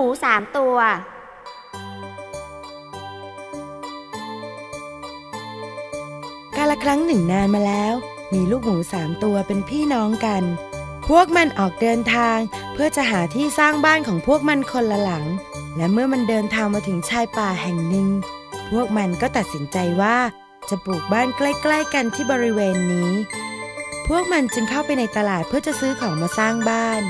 หมูสามตัวกาละครั้งหนึ่งนานมาแล้ว มีลูกหมูสามตัวเป็นพี่น้องกัน พวกมันออกเดินทางเพื่อจะหาที่สร้างบ้านของพวกมันคนละหลัง และเมื่อมันเดินทางมาถึงชายป่าแห่งหนึ่ง พวกมันก็ตัดสินใจว่าจะปลูกบ้านใกล้ๆกันที่บริเวณนี้ พวกมันจึงเข้าไปในตลาดเพื่อจะซื้อของมาสร้างบ้าน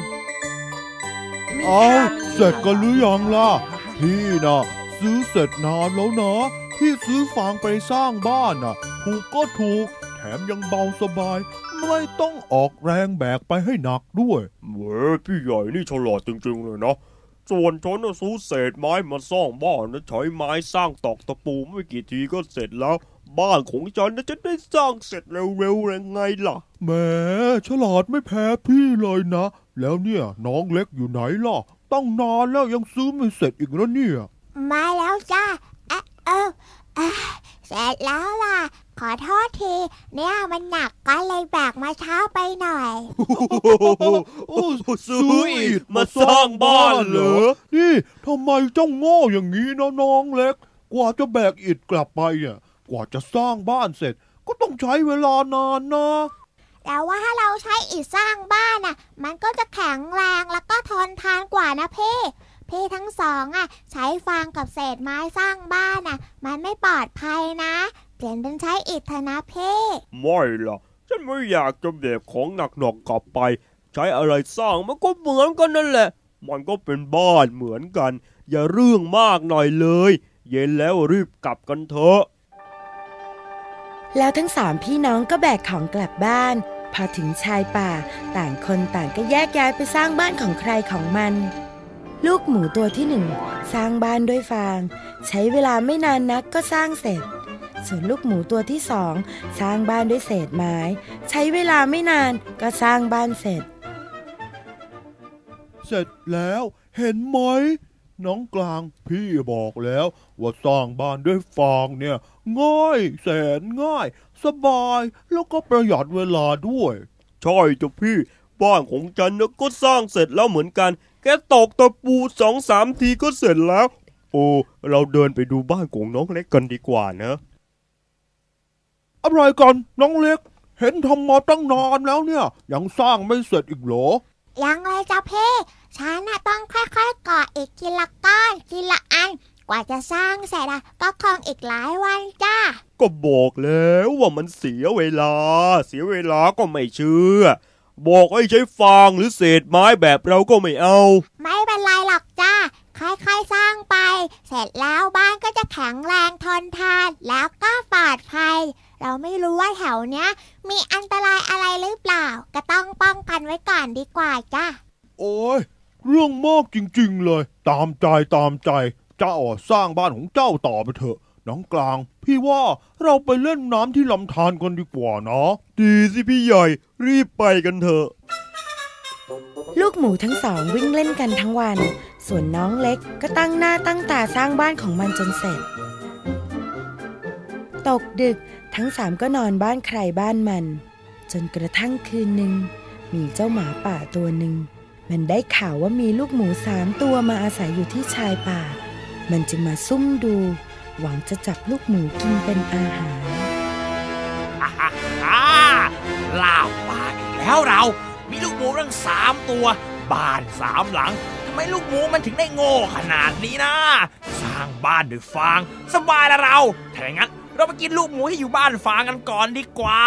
เอาเสร็จกันหรือยังล่ะ พี่นะซื้อเสร็จนานแล้วนะ พี่ซื้อฟางไปสร้างบ้านน่ะถูกก็ถูก แถมยังเบาสบาย ไม่ต้องออกแรงแบกไปให้หนักด้วยเว้พี่ใหญ่นี่ฉลาดจริง ๆ เลยนะส่วนฉันน่ะซื้อเศษไม้มาสร้างบ้านนะใช้ไม้สร้างตอกตะปูไม่กี่ทีก็เสร็จแล้ว บ้านของฉันน่ะจะได้สร้างเสร็จเร็วๆยังไงล่ะแหมฉลาดไม่แพ้พี่เลยนะ แล้วเนี่ยน้องเล็กอยู่ไหนล่ะตั้งนานแล้วยังซื้อไม่เสร็จอีกแล้วเนี่ยมาแล้วจ้าเอะเออเอะเสร็จแล้วล่ะ ขอโทษที เนี่ยมันหนักก็เลยแบกมาเช้าไปหน่อยโอ้ซื้ออิฐมาสร้างบ้านเหรอ นี่ทำไมเจ้าโง่อย่างนี้นะน้องเล็ก กว่าจะแบกอิฐกลับไปอะ กว่าจะสร้างบ้านเสร็จ ก็ต้องใช้เวลานานนะ แต่ว่าถ้าเราใช้อิฐสร้างบ้านน่ะ มันก็จะแข็งแรงแล้วก็ทนทานกว่านะพี่พี่ทั้งสองอะ ใช้ฟางกับเศษไม้สร้างบ้านน่ะ มันไม่ปลอดภัยนะ เปลี่ยนเป็นใช้อิฐเถอะนะพี่ไม่ล่ะ ฉันไม่อยากจะแบกของหนักๆกลับไป ใช้อะไรสร้างมันก็เหมือนกันนั่นแหละ มันก็เป็นบ้านเหมือนกัน อย่าเรื่องมากหน่อยเลย เย็นแล้วรีบกลับกันเถอะ แล้วทั้งสามพี่น้องก็แบกของกลับบ้าน พอถึงชายป่า ต่างคนต่างก็แยกย้ายไปสร้างบ้านของใครของมัน ลูกหมูตัวที่หนึ่งสร้างบ้านด้วยฟาง ใช้เวลาไม่นานนักก็สร้างเสร็จ ส่วนลูกหมูตัวที่สองสร้างบ้านด้วยเศษไม้ ใช้เวลาไม่นานก็สร้างบ้านเสร็จ เสร็จแล้วเห็นไหม น้องกลางพี่บอกแล้ว ว่าสร้างบ้านด้วยฟางเนี่ย ง่ายแสนง่าย สบายแล้วก็ประหยัดเวลาด้วย ใช่จ้ะพี่ บ้านของฉันนะก็สร้างเสร็จแล้วเหมือนกัน แค่ตอกตะปูสองสามทีก็เสร็จแล้ว โอ้เราเดินไปดูบ้านของน้องเล็กกันดีกว่านะอะไรกันน้องเล็ก เห็นทำมาตั้งนานแล้วเนี่ย ยังสร้างไม่เสร็จอีกเหรอยังเลยจ้ะพี่ ฉันน่ะต้องค่อยๆก่ออีกทีละก้อนทีละอัน กว่าจะสร้างเสร็จอะก็คงอีกหลายวันจ้า ก็บอกแล้วว่ามันเสียเวลา เสียเวลาก็ไม่เชื่อ บอกให้ใช้ฟางหรือเศษไม้แบบเราก็ไม่เอา ไม่เป็นไรหรอกจ้าค่อยๆสร้างไป เสร็จแล้วบ้านก็จะแข็งแรงทนทาน แล้วก็ปลอดภัย เราไม่รู้ว่าแถวเนี้ย มีอันตรายอะไรหรือเปล่า ก็ต้องป้องกันไว้ก่อนดีกว่าจ้าโอ้ย เรื่องมากจริง ๆ เลย ตามใจตามใจ เจ้าอะสร้างบ้านของเจ้าต่อไปเถอะน้องกลาง พี่ว่าเราไปเล่นน้ำที่ลำธารกันดีกว่านะดีสิพี่ใหญ่ รีบไปกันเถอะ ลูกหมูทั้งสองวิ่งเล่นกันทั้งวัน ส่วนน้องเล็กก็ตั้งหน้าตั้งตาสร้างบ้านของมันจนเสร็จ ตกดึกทั้งสามก็นอนบ้านใครบ้านมัน จนกระทั่งคืนหนึ่งมีเจ้าหมาป่าตัวหนึ่ง มันได้ข่าวว่ามีลูกหมูสามตัวมาอาศัยอยู่ที่ชายป่า มันจึงมาซุ่มดู หวังจะจับลูกหมูกินเป็นอาหารอ่าล่าปากอีกแล้วเรา มีลูกหมูทั้งสามตัว บ้านสามหลังทำไมลูกหมูมันถึงได้โง่ขนาดนี้นะ สร้างบ้านด้วยฟาง สบายละเรา ถ้าอย่างนั้น เราไปกินลูกหมูที่อยู่บ้านฟางกันก่อนดีกว่า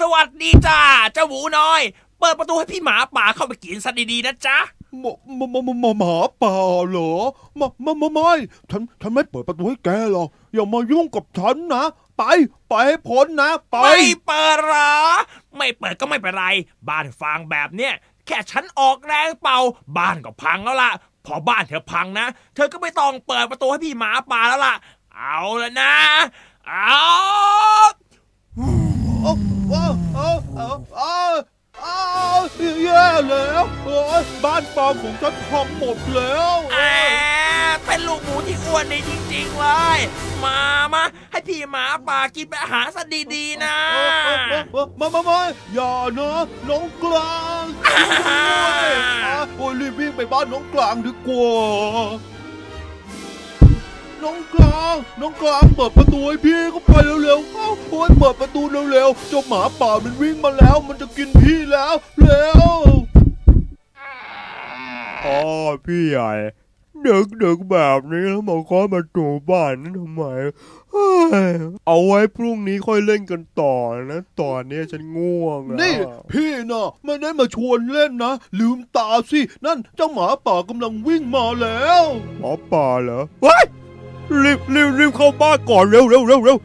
สวัสดีจ้า เจ้าหมูน้อย เปิดประตูให้พี่หมาป่าเข้าไปกินซะดีๆนะจ๊ะหมาหมาหมาหมาหมาป่าเหรอหมาหมาหมาไม่ฉันฉันไม่เปิดประตูให้แกหรอกอย่ามายุ่งกับฉันนะ ไป ไปให้พ้นนะ ไป ไม่เปิดเหรอ ไม่เปิดก็ไม่เป็นไร บ้านฟางแบบเนี้ยแค่ฉันออกแรงเป่า บ้านก็พังแล้วล่ะ พอบ้านเธอพังนะ เธอก็ไม่ต้องเปิดประตูให้พี่หมาป่าแล้วล่ะ เอาละนะ เอา เอาเอาเอาเอาเอาเอาแย่แล้วโอ้ยบ้านฟางของฉันพังหมดแล้วแอะเป็นลูกหมูที่อ้วนดีจริงๆเลยมามาให้พี่หมาป่ากินไปอาหารซะดีๆนะมามามาอย่านะน้องกลางด้วยอะโอ้ยรีบวิ่งไปบ้านน้องกลางดีกว่า น้องกลางน้องกลางเปิดประตูให้พี่เข้าไปเร็วๆเข้าโอ้ยเปิดประตูเร็วๆเจ้าหมาป่ามันวิ่งมาแล้ว มันจะกินพี่แล้วเร็วอ๋อพี่ใหญ่ดึกดึกๆแบบนี้แล้วมาเคาะประตูบ้านนั่นทำไม เอาไว้พรุ่งนี้ค่อยเล่นกันต่อนะ ตอนนี้ฉันง่วงนี่ พี่น่ะไม่ได้มาชวนเล่นนะ ลืมตาสิ นั่นเจ้าหมาป่ากำลังวิ่งมาแล้ว หมอป่าเหรอเฮ้ย รีบรีบรีบเข้าบ้านก่อนเร็วเร็วเร็วเร็ว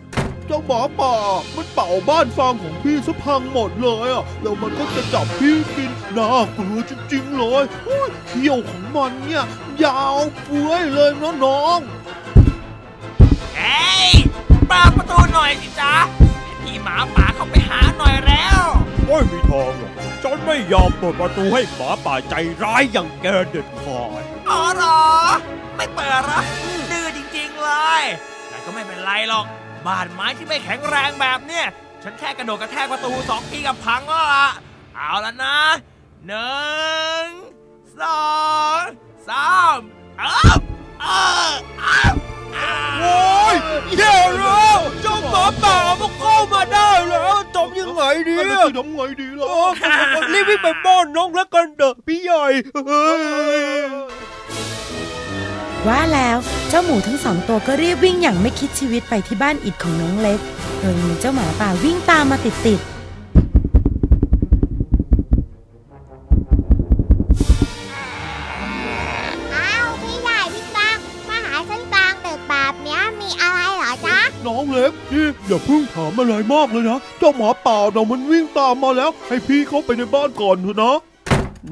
เจ้าหมาป่า มันเป่าบ้านฟางของพี่ซะพังหมดเลยอะแล้วมันก็จะจับพี่กินน่ากลัวจริงๆเลยโอ้ยเขี้ยวของมันเนี่ยยาวเฟื้อยเลยนะน้องเฮ้ยเปิดประตูหน่อยสิจ๊ะให้พี่หมาป่าเข้าไปหาหน่อยแล้วไม่มีทางหรอกฉันไม่ยอมเปิดประตูให้หมาป่าใจร้ายอย่างแกเด็ดขาดอ๋อเหรอ ไม่เปิดเหรอดื้อจ ริง ๆ เลย แต่ก็ไม่เป็นไรหรอก บ้านไม้ที่ไม่แข็งแรงแบบเนี้ยฉันแค่กระโดดกระแทกประตูสองทีกับพังแล้วล่ะ เอาละนะหนึ่งสองสามเอ้าเอ้าเอ้าเอ้าโอ้ยแย่แล้วเจ้าหมาป่ามันเข้ามาได้แล้วจบยังไงดีนั่นอะน่ะสิทำไงดีล่ะโอ้รีบวิ่งไปบ้านน้องแล้วกันเถอะพี่ใหญ่เฮ้ยว่าแล้ว เจ้าหมูทั้งสองตัวก็รีบวิ่งอย่างไม่คิดชีวิตไปที่บ้านอิดของน้องเล็ก โดยมีเจ้าหมาป่าวิ่งตามมาติดอ้าวพี่ใหญ่พี่กลางมาหาฉันกลางดึกแบบเนี้ยมีอะไรเหรอจ๊ะน้องเล็กพี่อย่าเพิ่งถามอะไรมากเลยนะ เจ้าหมาป่าเรามันวิ่งตามมาแล้ว ให้พี่เข้าไปในบ้านก่อนเถอะนะ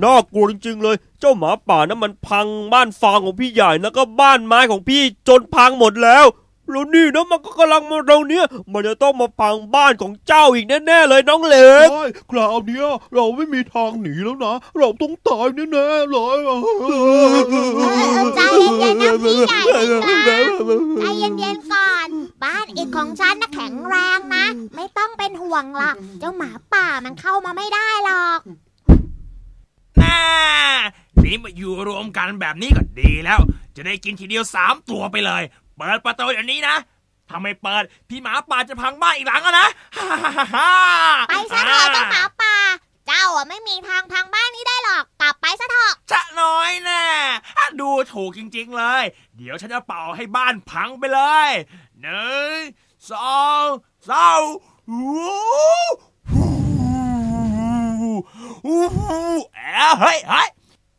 น่ากลัวจริงๆเลย เจ้าหมาป่านั้นมันพังบ้านฟางของพี่ใหญ่แล้วก็บ้านไม้ของพี่จนพังหมดแล้วแล้วนี่นะมันก็กำลังมาเราเนี้ยมันจะต้องมาพังบ้านของเจ้าอีกแน่ๆเลยน้องเล็กใช่คราวเนี้ยเราไม่มีทางหนีแล้วนะ เราต้องตายแน่ๆเลยอะใจเย็นๆนะพี่ใหญ่พี่กลางใจเย็นๆก่อน บ้านอีกของฉันน่ะแข็งแรงนะ ไม่ต้องเป็นห่วงหรอกเจ้าหมาป่ามันเข้ามาไม่ได้หรอก น่านี่มาอยู่รวมกันแบบนี้ก็ดีแล้ว จะได้กินทีเดียวสามตัวไปเลย เปิดประตูเดี๋ยวนี้นะถ้าไม่เปิด พี่หมาป่าจะพังบ้านอีกหลังอะนะไปซะเถอะเจ้าหมาป่า เจ้าอะไม่มีทางพังบ้านนี้ได้หรอก กลับไปซะเถอะจะน้อยแน่ดูถูกจริง ๆ เลย เดี๋ยวฉันจะเป่าให้บ้านพังไปเลยหนึ่งสองสามวู้ฮู้วู้ฮู้เอ้าเฮ้ยเฮ้ย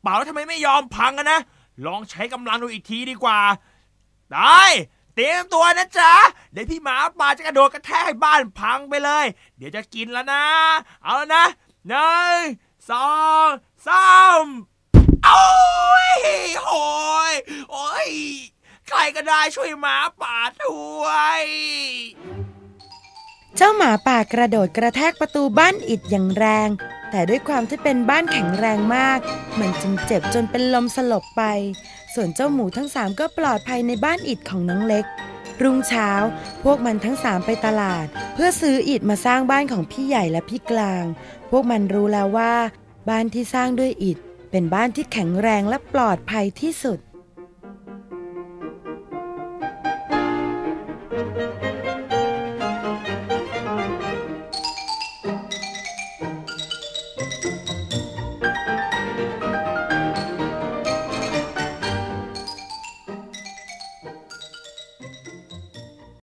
เป่าแล้วทำไมไม่ยอมพังกันนะ ลองใช้กำลังดูอีกทีดีกว่า ได้ เตรียมตัวนะจ๊ะ เดี๋ยวพี่หมาป่าจะกระโดดกระแทกบ้านพังไปเลย เดี๋ยวจะกินแล้วนะ เอาแล้วนะหนึ่งสองสามโอ้ยโอยโอ้ยใครก็ได้ช่วยหมาป่าด้วย เจ้าหมาป่ากระโดดกระแทกประตูบ้านอิดอย่างแรง แต่ด้วยความที่เป็นบ้านแข็งแรงมาก มันจึงเจ็บจนเป็นลมสลบไป ส่วนเจ้าหมูทั้งสามก็ปลอดภัยในบ้านอิดของน้องเล็ก รุ่งเช้า พวกมันทั้งสามไปตลาด เพื่อซื้ออิฐมาสร้างบ้านของพี่ใหญ่และพี่กลาง พวกมันรู้แล้วว่า บ้านที่สร้างด้วยอิฐเป็นบ้านที่แข็งแรงและปลอดภัยที่สุด